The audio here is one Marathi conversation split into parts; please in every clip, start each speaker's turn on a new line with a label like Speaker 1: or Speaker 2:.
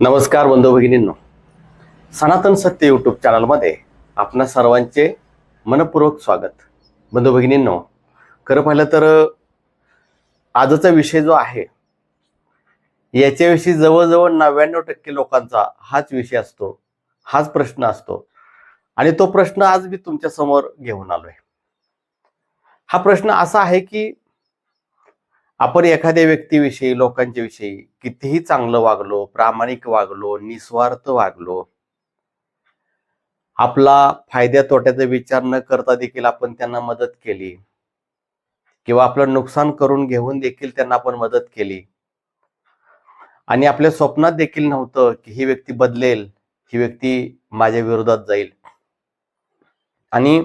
Speaker 1: नमस्कार बंधू भगिनींनो. सनातन सत्य यूट्यूब चॅनलमध्ये आपणा सर्वांचे मनपूर्वक स्वागत. बंधू भगिनींनो खरं पाहिलं तर आजचा विषय जो आहे याच्याविषयी जवळजवळ नव्याण्णव टक्के लोकांचा हाच विषय असतो हाच प्रश्न असतो. आणि तो प्रश्न आज मी तुमच्यासमोर घेऊन आलोय. हा प्रश्न असा आहे की आपण एखाद्या व्यक्तीविषयी लोकांच्या विषयी कितीही चांगलं वागलो प्रामाणिक वागलो निस्वार्थ वागलो आपला फायद्या तोट्याचा विचार न करता देखील आपण त्यांना मदत केली किंवा आपलं नुकसान करून घेऊन देखील त्यांना आपण मदत केली. आणि आपल्या स्वप्नात देखील नव्हतं की ही व्यक्ती बदलेल ही व्यक्ती माझ्या विरोधात जाईल. आणि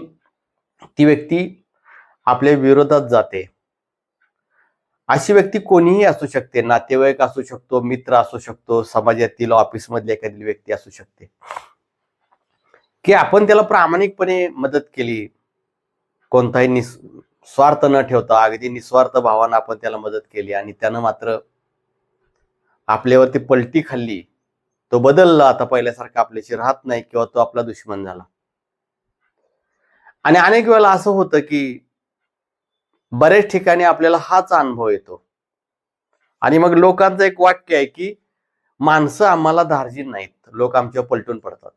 Speaker 1: ती व्यक्ती आपल्या विरोधात जाते. अशी व्यक्ती कोणीही असू शकते. नातेवाईक असू शकतो मित्र असू शकतो समाजातील ऑफिसमधली एखादी व्यक्ती असू शकते. की आपण त्याला प्रामाणिकपणे मदत केली कोणताही निस स्वार्थ न ठेवता अगदी निस्वार्थ भावानं आपण त्याला मदत केली आणि त्यानं मात्र आपल्यावरती पलटी खाल्ली तो बदलला. आता पहिल्यासारखा आपल्याशी राहत नाही किंवा तो आपला दुश्मन झाला. आणि अनेक वेळेला असं होतं की बरेच ठिकाणी आपल्याला हाच अनुभव येतो. आणि मग लोकांचं एक वाक्य आहे की माणसं आम्हाला धार्जिन नाहीत. लोक आमच्यावर पलटून पडतात.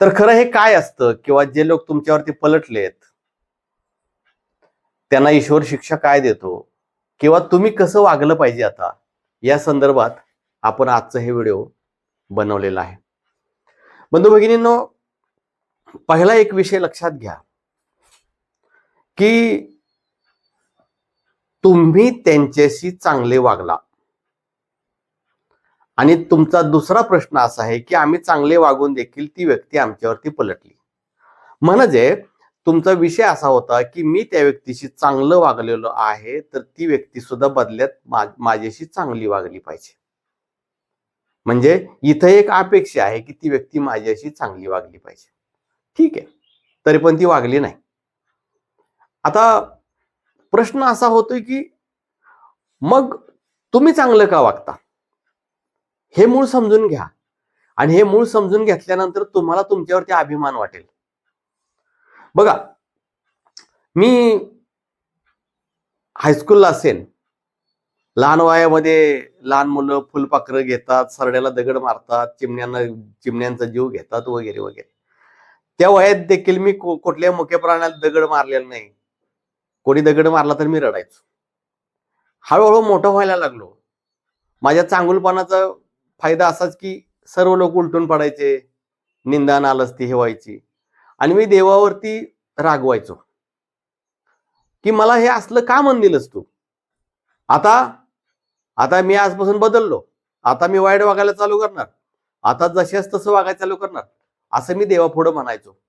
Speaker 1: तर खरं हे काय असतं? किंवा जे लोक तुमच्यावरती पलटलेत त्यांना ईश्वर शिक्षा काय देतो? किंवा तुम्ही कसं वागलं पाहिजे आता? या संदर्भात आपण आजचं हे व्हिडिओ बनवलेला आहे. बंधू भगिनींनो पहिला एक विषय लक्षात घ्या. की तुम्ही त्यांच्याशी चांगले वागला. आणि तुमचा दुसरा प्रश्न असा आहे की आम्ही चांगले वागून देखील ती व्यक्ती आमच्यावरती पलटली. म्हणजे तुमचा विषय असा होता की मी त्या व्यक्तीशी चांगलं वागलेलो आहे तर ती व्यक्ती सुद्धा बदल्यात माझ्याशी चांगली वागली पाहिजे. म्हणजे इथं एक अपेक्षा आहे की ती व्यक्ती माझ्याशी चांगली वागली पाहिजे. ठीक आहे. तरी पण ती वागली नाही. आता प्रश्न असा होतोय की मग तुम्ही चांगलं का वागता? हे मूळ समजून घ्या. आणि हे मूळ समजून घेतल्यानंतर तुम्हाला तुमच्यावरती अभिमान वाटेल. बघा मी हायस्कूलला असेल लहान वयामध्ये लहान मुलं फुलपाखरं घेतात सरड्याला दगड मारतात चिमण्यांना चिमण्यांचा जीव घेतात वगैरे वगैरे. त्या वयात देखील मी को- कुठल्या मुख्य प्राण्याला दगड मारलेला नाही. कोणी दगड मारला तर मी रडायचो. हळूहळू मोठं व्हायला लागलो. माझ्या चांगुलपणाचा फायदा असाच की सर्व लोक उलटून पडायचे निंदा नालस्ती हे व्हायची आणि मी देवावरती रागवायचो. की मला हे असलं का म्हण दिलंस तू? आता आता मी आजपासून बदललो. आता मी वाईट वागायला चालू करणार. आता जशाच तसं वागायला चालू करणार. असं मी देवापुढं म्हणायचो.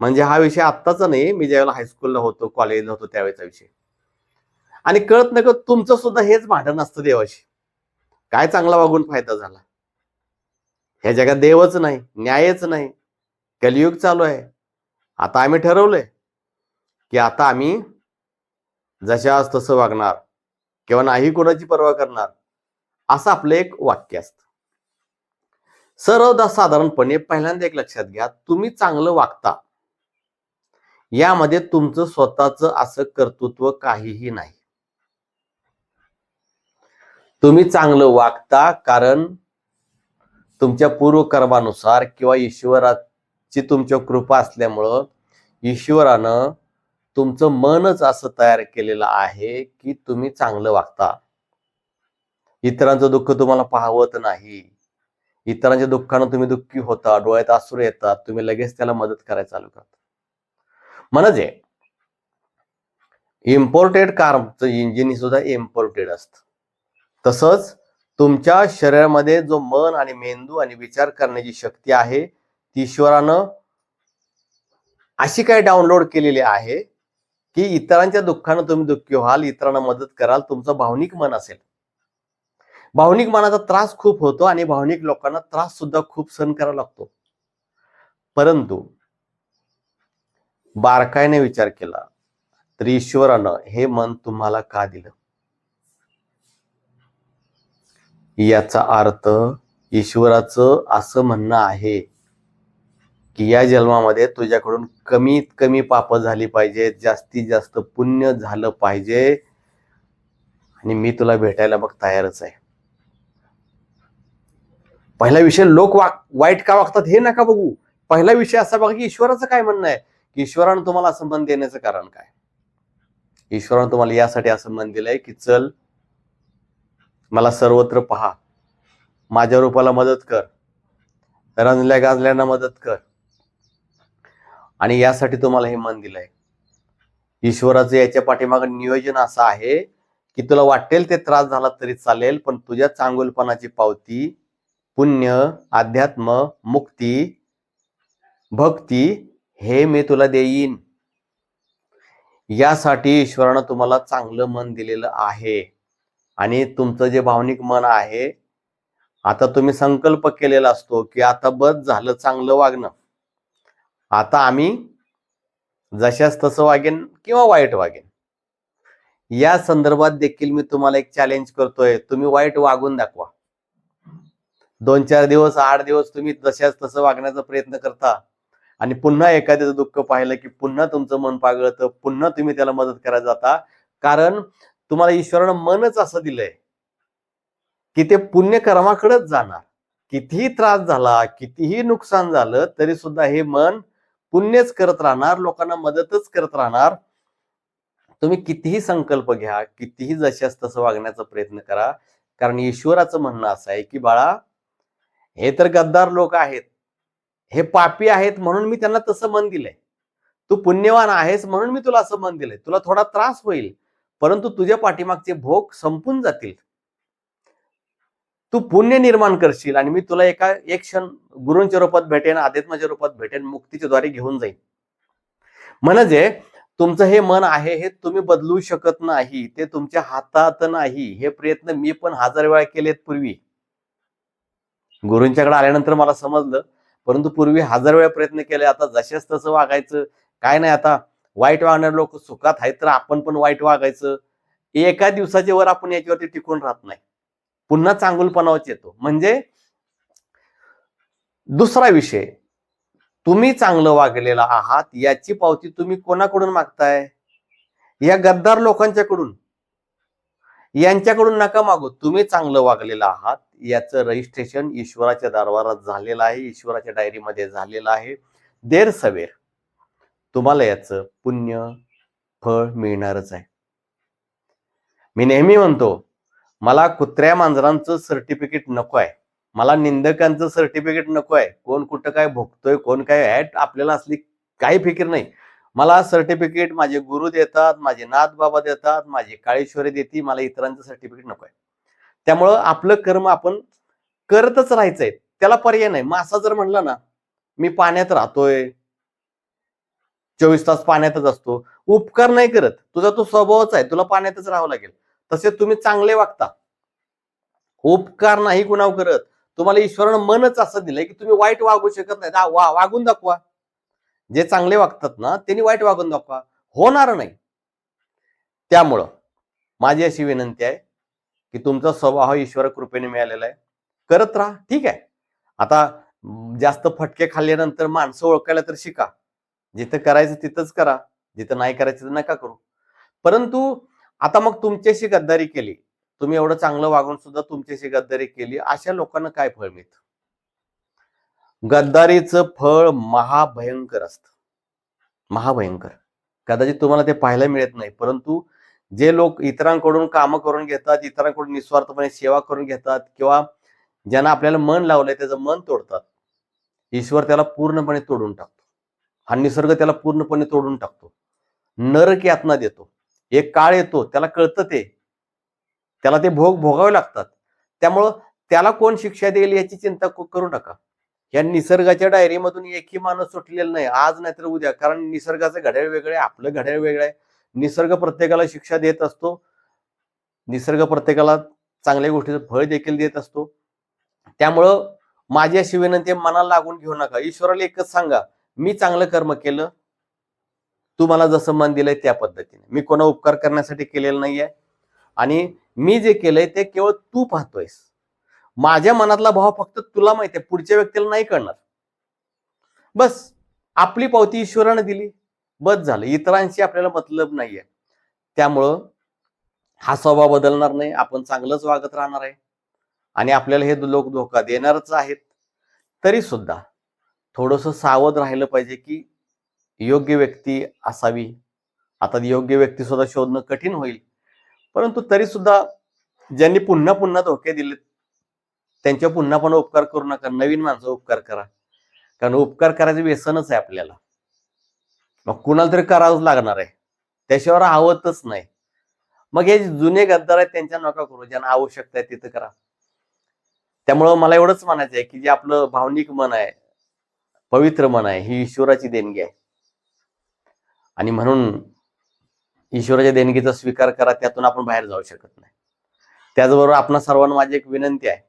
Speaker 1: म्हणजे हा विषय आत्ताचा नाही मी ज्यावेळेला हायस्कूलला होतो कॉलेजला होतो त्यावेळेचा विषय. आणि कळत नकळत तुमचं सुद्धा हेच भांडण असतं देवाशी. काय चांगला वागून फायदा झाला? ह्या जगात देवच नाही न्यायच नाही. कलियुग चालू आहे. आता आम्ही ठरवलंय की आता आम्ही जशास तसं वागणार किंवा नाही कोणाची पर्वा करणार असं आपलं एक वाक्य असतं. सर्वदा साधारणपणे पहिल्यांदा एक लक्षात घ्या तुम्ही चांगलं वागता यामध्ये तुमचं स्वतःच असं कर्तृत्व काहीही नाही. तुम्ही चांगलं वागता कारण तुमच्या पूर्वकर्मानुसार किंवा ईश्वराची तुमच्या कृपा असल्यामुळं ईश्वरानं तुमचं मनच असं तयार केलेलं आहे की तुम्ही चांगलं वागता. इतरांचं दुःख तुम्हाला पाहवत नाही. इतरांच्या दुःखानं तुम्ही दुःखी होता डोळ्यात अश्रू येतात तुम्ही लगेच त्याला मदत करायला चालू करता. म्हणजे इम्पोर्टेड कारचं इंजिन सुद्धा इम्पोर्टेड असतं. तसंच तुमच्या शरीरामध्ये जो मन आणि मेंदू आणि विचार करण्याची शक्ती आहे ती ईश्वरानं अशी काय डाउनलोड केलेली आहे की इतरांच्या दुःखानं तुम्ही दुःखी व्हाल इतरांना मदत कराल तुमचं भावनिक मन असेल. भावनिक मनाचा त्रास खूप होतो आणि भावनिक लोकांना त्रास सुद्धा खूप सहन करावा लागतो. परंतु बारकाईने विचार केला तर ईश्वरानं हे मन तुम्हाला का दिलं? याचा अर्थ ईश्वराचं असं म्हणणं आहे की या जन्मामध्ये तुझ्याकडून कमीत कमी पाप झाली पाहिजे जास्तीत जास्त पुण्य झालं पाहिजे आणि मी तुला भेटायला मग तयारच आहे. पहिला विषय लोक वाक वाईट का वागतात हे नका बघू. पहिला विषय असा बघा की ईश्वराचं काय म्हणणं आहे? ईश्वरानं तुम्हाला असं मन देण्याचं कारण काय? ईश्वरानं तुम्हाला यासाठी असं मन दिलंय की चल मला सर्वत्र पहा. माझ्या रूपाला मदत कर. रंजल्या गाजल्यांना मदत कर. आणि यासाठी तुम्हाला हे मन दिलंय. ईश्वराचं याच्या पाठीमागं नियोजन असं आहे की तुला वाटेल ते त्रास झाला तरी चालेल पण तुझ्या चांगुलपणाची पावती पुण्य अध्यात्म मुक्ती भक्ती हे मी तुला देईन. यासाठी ईश्वरानं तुम्हाला चांगलं मन दिलेलं आहे. आणि तुमचं जे भावनिक मन आहे आता तुम्ही संकल्प केलेला असतो की आता बस झालं चांगलं वागणं. आता आम्ही जशाच तसं वागेन किंवा वाईट वागेन. या संदर्भात देखील मी तुम्हाला एक चॅलेंज करतोय. तुम्ही वाईट वागून दाखवा. दोन चार दिवस आठ दिवस तुम्ही जशाच तसं वागण्याचा प्रयत्न करता. आणि पुन्हा एखाद्याचं दुःख पाहिलं की पुन्हा तुमचं मन पागळतं पुन्हा तुम्ही त्याला मदत करायला जाता. कारण तुम्हाला ईश्वरानं मनच असं दिलंय की ते पुण्यकर्माकडेच जाणार. कितीही त्रास झाला कितीही नुकसान झालं तरी सुद्धा हे मन पुण्यच करत राहणार लोकांना मदतच करत राहणार. तुम्ही कितीही संकल्प घ्या कितीही जशास तसं वागण्याचा प्रयत्न करा. कारण ईश्वराचं म्हणणं असं आहे की बाळा हे तर गद्दार लोक आहेत. हे पापी आहेत म्हणून मी त्यांना तसं मन दिलंय. तू पुण्यवान आहेस म्हणून मी तुला असं मन दिलंय. तुला थोडा त्रास होईल परंतु तुझ्या पाठीमागचे भोग संपून जातील. तू पुण्य निर्माण करशील आणि मी तुला एका एक क्षण गुरूंच्या रूपात भेटेन आध्यात्माच्या रूपात भेटेन मुक्तीच्या द्वारे घेऊन जाईन. म्हणजे तुमचं हे मन आहे हे तुम्ही बदलू शकत नाही ते तुमच्या हातात नाही. हे प्रयत्न मी पण हजार वेळा केलेत पूर्वी. गुरूंच्याकडे आल्यानंतर मला समजलं परंतु पूर्वी हजार वेळा प्रयत्न केले आता जशाच तसं वागायचं. काय नाही आता वाईट वागणारे लोक सुखात आहेत तर आपण पण वाईट वागायचं. एका दिवसाच्या वर आपण याच्यावरती टिकून राहत नाही. पुन्हा चांगुलपणावच येतो. म्हणजे दुसरा विषय तुम्ही चांगलं वागलेला आहात याची पावती तुम्ही कोणाकडून मागताय? या गद्दार लोकांच्याकडून. यांच्याकडून नका मागू. तुम्ही चांगलं वागलेलं आहात. याचं रजिस्ट्रेशन ईश्वराच्या दरबारात झालेलं आहे. ईश्वराच्या डायरीमध्ये झालेलं आहे. देर सवेर तुम्हाला याचं पुण्य फळ मिळणारच आहे. मी नेहमी म्हणतो मला कुत्र्या मांजरांचं सर्टिफिकेट नको आहे. मला निंदकांचं सर्टिफिकेट नको आहे. कोण कुठं काय भोगतोय कोण काय ऍट आपल्याला असली काही फिकीर नाही. मला सर्टिफिकेट माझे गुरु देतात माझे नाथ बाबा देतात माझी काळेश्वरी देते मला इतरांचं सर्टिफिकेट नको आहे. त्यामुळं आपलं कर्म आपण करतच राहायचंय. त्याला पर्याय नाही. मासा जर म्हणला ना मी पाण्यात राहतोय. चोवीस तास पाण्यातच असतो. उपकार नाही करत. तुझा तो स्वभावच आहे. तुला पाण्यातच राहावं लागेल. तसे तुम्ही चांगले वागता. उपकार नाही कुणाव करत. तुम्हाला ईश्वरानं मनच असं दिलंय की तुम्ही वाईट वागू शकत नाही. वा वागून दाखवा. जे चांगले वागतात ना त्यांनी वाईट वागून दाखवा. होणार नाही. त्यामुळं माझी अशी विनंती आहे की तुमचा स्वभाव ईश्वर कृपेने मिळालेला आहे. करत राहा ठीक आहे. आता जास्त फटके खाल्ल्यानंतर माणसं ओळखायला तर शिका. जिथं करायचं तिथंच करा. जिथं नाही करायचं तर नका करू. परंतु आता मग तुमच्याशी गद्दारी केली. तुम्ही एवढं चांगलं वागून सुद्धा तुमच्याशी गद्दारी केली. अशा लोकांना काय फळ मिळतं? गद्दारीचं फळ महाभयंकर असतं. महाभयंकर. कदाचित तुम्हाला ते पाहायला मिळत नाही परंतु जे लोक इतरांकडून कामं करून घेतात इतरांकडून निस्वार्थपणे सेवा करून घेतात किंवा ज्यांना आपल्याला मन लावलंय त्याचं मन तोडतात ईश्वर त्याला पूर्णपणे तोडून टाकतो. हा निसर्ग त्याला पूर्णपणे तोडून टाकतो. नरक यातना देतो. एक काळ येतो त्याला कळतं ते. त्याला ते भोग भोगावे लागतात. त्यामुळं त्याला कोण शिक्षा देईल याची चिंता करू नका. या निसर्गाच्या डायरीमधून एकही माणूस सुटलेला नाही. आज नाहीतर उद्या. कारण निसर्गाचं घड्याळ वेगळं आहे. आपलं घड्याळ वेगळं आहे. निसर्ग प्रत्येकाला शिक्षा देत असतो. निसर्ग प्रत्येकाला चांगल्या गोष्टीचं फळ देखील देत असतो. त्यामुळं माझी अशी विनंती मनाला लागून घेऊ नका. ईश्वराला एकच सांगा मी चांगलं कर्म केलं तू मला जसं मन दिलंय त्या पद्धतीने. मी कोणा उपकार करण्यासाठी केलेलं नाहीये. आणि मी जे केलंय ते केवळ तू पाहतोयस. माझ्या मनातला भाव फक्त तुला माहिती आहे पुढच्या व्यक्तीला नाही कळणार. बस आपली पावती ईश्वरानं दिली. बस झालं. इतरांशी आपल्याला मतलब नाहीये. त्यामुळं हा स्वभाव बदलणार नाही. आपण चांगलंच वागत राहणार आहे. आणि आपल्याला हे लोक धोका देणारच आहेत. तरी सुद्धा थोडस सावध राहिलं पाहिजे की योग्य व्यक्ती असावी. आता योग्य व्यक्ती सुद्धा शोधणं कठीण होईल. परंतु तरी सुद्धा ज्यांनी पुन्हा पुन्हा धोके दिलेत त्यांच्या पुन्हा पण उपकार करू नका. नवीन माणसं उपकार करा. कारण उपकार करायचं व्यसनच आहे आपल्याला. मग कुणाला तरी करावंच लागणार आहे. त्याशिवाय आवतच नाही. मग हे जुने गद्दार आहेत त्यांच्या नका करू. ज्यांना आवश्यकता आहे तिथं करा. त्यामुळं मला एवढंच म्हणायचं आहे की जे आपलं भावनिक मन आहे पवित्र मन आहे ही ईश्वराची देणगी आहे. आणि म्हणून ईश्वराच्या देणगीचा स्वीकार करा. त्यातून आपण बाहेर जाऊ शकत नाही. त्याचबरोबर आपणा सर्वांना माझी एक विनंती आहे.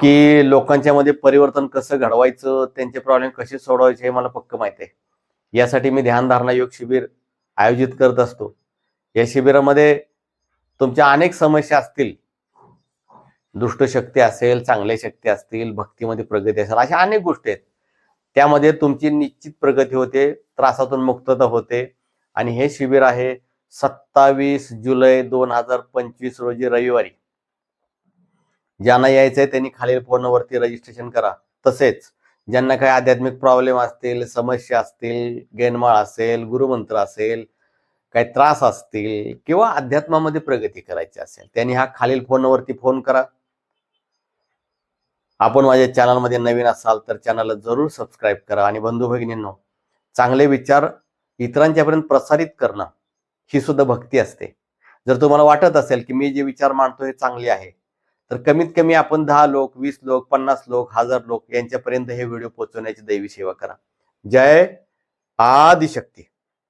Speaker 1: की लोकांच्या मध्ये परिवर्तन कसं घडवायचं त्यांचे प्रॉब्लेम कसे सोडवायचे हे मला पक्क माहिती आहे. यासाठी मी ध्यानधारणा योग शिबिर आयोजित करत असतो. या शिबिरामध्ये तुमच्या अनेक समस्या असतील. दुष्ट शक्ती असेल चांगल्या शक्ती असतील भक्तीमध्ये प्रगती असेल अशा अनेक गोष्टी आहेत. त्यामध्ये तुमची निश्चित प्रगती होते त्रासातून मुक्तता होते. आणि हे शिबिर आहे सत्तावीस जुलै दोन हजार पंचवीस रोजी रविवारी. ज्यांना यायचंय त्यांनी खालील फोनवरती रजिस्ट्रेशन करा. तसेच ज्यांना काही आध्यात्मिक प्रॉब्लेम असतील समस्या असतील गेनमाळ असेल गुरुमंत्र असेल काही त्रास असतील किंवा अध्यात्मामध्ये प्रगती करायची असेल त्यांनी हा खालील फोनवरती फोन करा. आपण माझ्या चॅनलमध्ये नवीन असाल तर चॅनलला जरूर सबस्क्राईब करा. आणि बंधू भगिनींनो चांगले विचार इतरांच्यापर्यंत प्रसारित करणं ही सुद्धा भक्ती असते. जर तुम्हाला वाटत असेल की मी जे विचार मांडतो हे चांगले आहे तर कमीत कमी आपण दहा लोक वीस लोक पन्नास लोक हजार लोक यांच्यापर्यंत हे व्हिडिओ पोहोचवण्याची दैवी सेवा करा. जय आदिशक्ती.